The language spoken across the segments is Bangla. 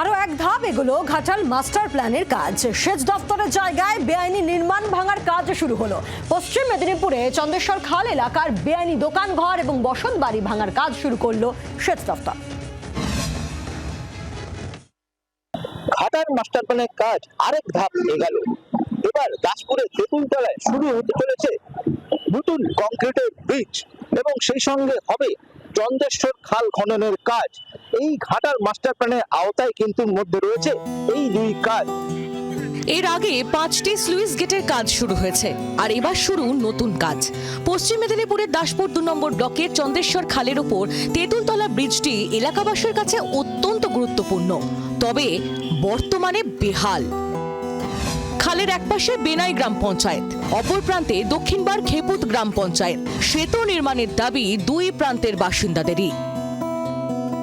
আরও এক ধাপ এগুলো ঘাটাল মাস্টার প্ল্যানের কাজ। সেচ দপ্তরের জায়গায় বেআইনি নির্মাণ ভাঙার কাজ শুরু হলো। পশ্চিম মেদিনীপুরে চন্দ্রেশ্বর খাল এলাকার বেআইনি দোকানঘর এবং বসত বাড়ি ভাঙার কাজ শুরু করল সেচ দপ্তর ঘাটার মাস্টার প্ল্যানের কাজ আরেক ধাপ এগালো। এবার দাসপুরের তেঁতুলতলায় শুরু হতে চলেছে নতুন কংক্রিটের ব্রিজ এবং সেই সঙ্গে হবে চন্দ্রেশ্বর খাল খননের কাজ। এই ঘাটার মাস্টার প্ল্যানের আওতায় কিন্তু মধ্যে রয়েছে এই দুই কাজ। এর আগে পাঁচটি স্লুইস গেটের কাজ শুরু হয়েছে, আর এবার শুরু নতুন কাজ। পশ্চিম মেদিনীপুরের দাসপুর দু নম্বর ব্লকের চন্দ্রেশ্বর খালের ওপর তেঁতুলতলা ব্রিজটি এলাকাবাসীর কাছে অত্যন্ত গুরুত্বপূর্ণ, তবে বর্তমানে বেহাল। খালের একপাশে বেনাই গ্রাম পঞ্চায়েত, অপর প্রান্তে দক্ষিণবার খেপুত গ্রাম পঞ্চায়েত। সেতু নির্মাণের দাবি দুই প্রান্তের বাসিন্দাদেরই।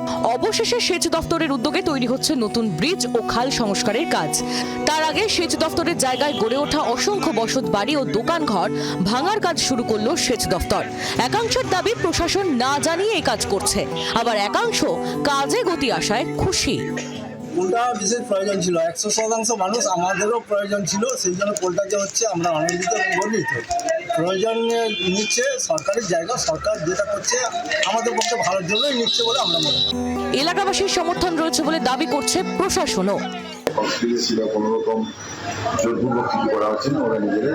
অবশেষে সেচ দফতরের উদ্যোগে তৈরি হচ্ছে নতুন ব্রিজ ও খাল সংস্কারের কাজ। তার আগে সেচ দফতরের জায়গায় গড়ে ওঠা অসংখ্য বসত বাড়ি ও দোকানঘর ভাঙার কাজ শুরু করল সেচ দফতর। একাংশের দাবি প্রশাসন না জানিয়ে এই কাজ করছে। আবার একাংশ কাজে গতি আসায় খুশি। পোলটা বিশেষ প্রয়োজন ছিল। একশো শতাংশ মানুষ আমাদেরও প্রয়োজন ছিল সেই জন্য পোলটা যে হচ্ছে আমরা আনন্দিত এবং গর্বিত প্রয়োজন নিচ্ছে সরকারের জায়গা সরকার যেটা করছে আমাদের পক্ষে ভালোর জন্যই নিচ্ছে বলে আমরা মনে করি। এলাকাবাসীর সমর্থন রয়েছে বলে দাবি করছে প্রশাসনও। কনস্পিরেসি বা কোনো রকম জোরপূর্বক কিছু করা হচ্ছে না ওরা নিজেরা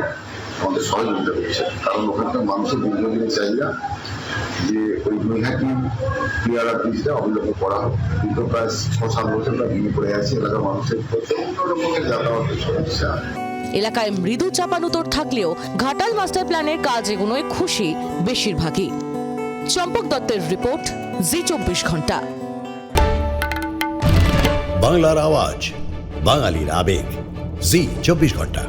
আমাদের সহযোগিতা করছে কারণ ওখানকার মানুষের দীর্ঘদিনের চাহিদা যে ওই নৈহাটি পিয়ারা ব্রিজটা অবলম্বন করা হোক। কিন্তু প্রায় ছ সাত বছর প্রায় ভেঙে পড়ে আছে এলাকার মানুষের প্রত্যেক রকমের যাতায়াতের সমস্যা। এলাকায় মৃদু চাপানুতর থাকলেও ঘাটাল মাস্টার প্ল্যানের কাজ এগুলোয় খুশি বেশিরভাগই। চম্পক দত্তের রিপোর্ট জি চব্বিশ ঘণ্টা। বাংলার আওয়াজ বাঙালির আবেগ জি চব্বিশ ঘণ্টা।